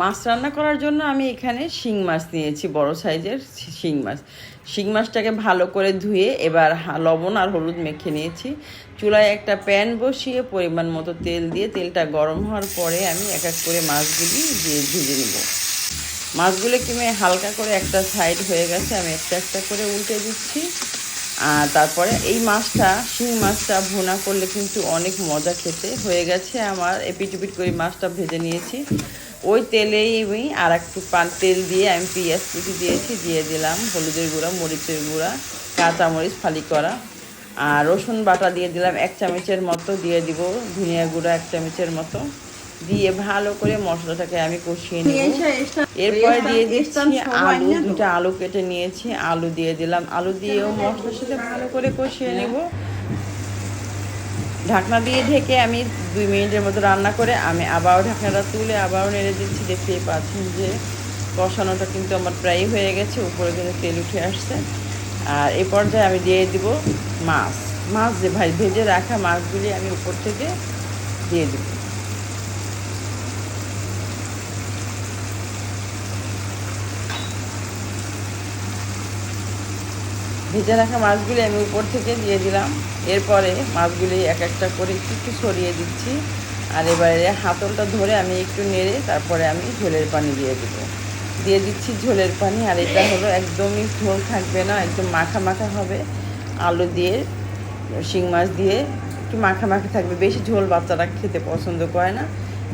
মাছ রান্না করার জন্য আমি এখানে শিং মাছ নিয়েছি, বড় সাইজের শিং মাছ। শিং মাছটাকে ভালো করে ধুয়ে এবার লবণ আর হলুদ মেখে নিয়েছি। চুলায় একটা প্যান বসিয়ে পরিমাণ মতো তেল দিয়ে তেলটা গরম হওয়ার পরে আমি এক এক করে মাছগুলি দিয়ে ভেজে নেব। মাছগুলো কিমে হালকা করে একটা সাইড হয়ে গেছে, আমি একটা একটা করে উল্টে দিচ্ছি। আর তারপরে এই মাছটা শিং মাছটা ভুনা করলে কিন্তু অনেক মজা খেতে। হয়ে গেছে আমার এপিটিপিট করে মাছটা ভেজে নিয়েছি। ওই তেলেই আমি আর একটু পান, তেল দিয়ে আমি পেঁয়াজ কুচি দিয়েছি, দিয়ে দিলাম হলুদের গুঁড়া, মরিচের গুঁড়া, কাঁচামরিচ, ফালি করা। আর রসুন বাটা দিয়ে দিলাম এক চামচের মতো, দিয়ে দিব ধনিয়া গুঁড়া এক চামচের মতো। দিয়ে ভালো করে মশলাটাকে আমি কষিয়ে নেব। এরপরে দিয়ে দিচ্ছি আলু দুটা আলু কেটে নিয়েছি আলু দিয়ে দিলাম। আলু দিয়েও মশলার সাথে ভালো করে কষিয়ে নেব। ঢাকনা দিয়ে ঢেকে আমি দুই মিনিটের মতো রান্না করে আমি আবারও ঢাকনাটা তুলে আবারও নেড়ে দিচ্ছি। দেখতেই পাচ্ছেন যে কষানোটা কিন্তু আমার প্রায় হয়ে গেছে উপরে কিন্তু তেল উঠে আসছে। আর এই পর্যায়ে আমি দিয়ে দিব মাছ। মাছ যে ভাই ভেজে রাখা মাছগুলি আমি উপর থেকে দিয়ে দিব। ভেজে রাখা মাছগুলি আমি উপর থেকে দিয়ে দিলাম। এরপরে মাছগুলি এক একটা করে একটু একটু সরিয়ে দিচ্ছি। আর এবারে হাতলটা ধরে আমি একটু নেড়ে তারপরে আমি ঝোলের পানি দিয়ে দেবো। দিয়ে দিচ্ছি ঝোলের পানি আর এটা হলো একদমই ঝোল থাকবে না, একদম মাখা মাখা হবে। আলু দিয়ে, শিং মাছ দিয়ে একটু মাখা মাখা থাকবে। বেশি ঝোল বাচ্চারা খেতে পছন্দ করে না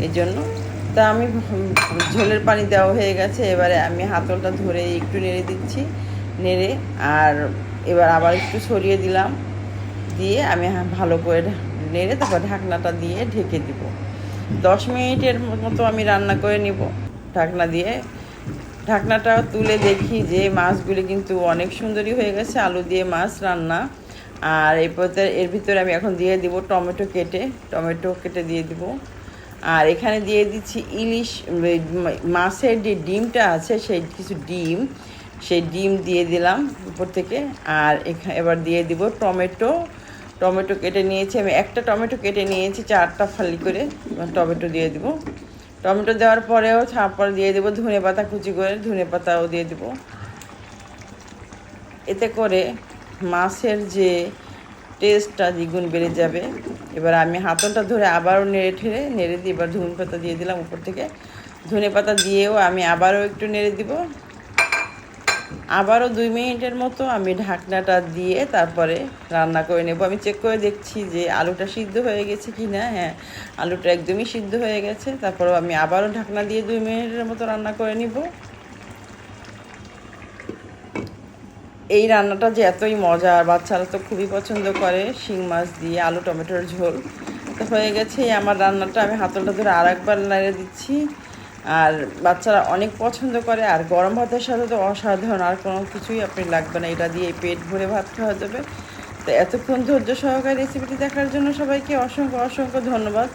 এই জন্য তা আমি ঝোলের পানি দেওয়া হয়ে গেছে। এবারে আমি হাতলটা ধরে একটু নেড়ে দিচ্ছি। নেড়ে আর এবার আবার একটু সরিয়ে দিলাম। দিয়ে আমি ভালো করে নেড়ে তারপর ঢাকনাটা দিয়ে ঢেকে দিব। দশ মিনিটের মতো আমি রান্না করে নিব। ঢাকনা দিয়ে ঢাকনাটা তুলে দেখি যে মাছগুলি কিন্তু অনেক সুন্দরই হয়ে গেছে, আলু দিয়ে মাছ রান্না। আর এরপর এর ভিতরে আমি এখন দিয়ে দিব টমেটো কেটে টমেটো কেটে দিয়ে দিব। আর এখানে দিয়ে দিচ্ছি ইলিশ মাছের যে ডিমটা আছে সেই কিছু ডিম। সেই ডিম দিয়ে দিলাম উপর থেকে। আর এবার দিয়ে দিব টমেটো। টমেটো কেটে নিয়েছি। আমি একটা টমেটো কেটে নিয়েছি, চারটা ফালি করে। টমেটো দিয়ে দিব। টমেটো দেওয়ার পরেও ছাপড় দিয়ে দেবো ধনে পাতা কুচি করে, ধনে পাতাও দিয়ে দিব। এতে করে মাছের যে টেস্টটা দ্বিগুণ বেড়ে যাবে। এবার আমি হাতলটা ধরে আবারও নেড়ে ঠেড়ে, নেড়ে দিয়ে এবার ধনে পাতা দিয়ে দিলাম উপর থেকে। ধনে পাতা দিয়েও আমি আবারও একটু নেড়ে দিব। আবারও দুই মিনিটের মতো আমি ঢাকনাটা দিয়ে তারপরে রান্না করে নেব। আমি চেক করে দেখছি যে আলুটা সিদ্ধ হয়ে গেছে কি না হ্যাঁ আলুটা একদমই সিদ্ধ হয়ে গেছে। তারপরে আমি আবারও ঢাকনা দিয়ে দুই মিনিটের মতো রান্না করে নিব। এই রান্নাটা যে এতই মজা আর বাচ্চারা তো খুবই পছন্দ করে। শিং মাছ দিয়ে আলু, টমেটোর ঝোল। তো হয়ে গেছে আমার রান্নাটা। আমি হাতলটা ধরে আর একবার নাড়িয়ে দিচ্ছি। আর বাচ্চারা অনেক পছন্দ করে, আর গরম ভাতের সাথে তো অসাধারণ, আর কোনো কিছুই আপনি লাগবে না, এটা দিয়ে পেট ভরে ভাত খাওয়া যাবে। তো এতক্ষণ ধৈর্য সহকারে রেসিপিটি দেখার জন্য সবাইকে অসংখ্য অসংখ্য ধন্যবাদ।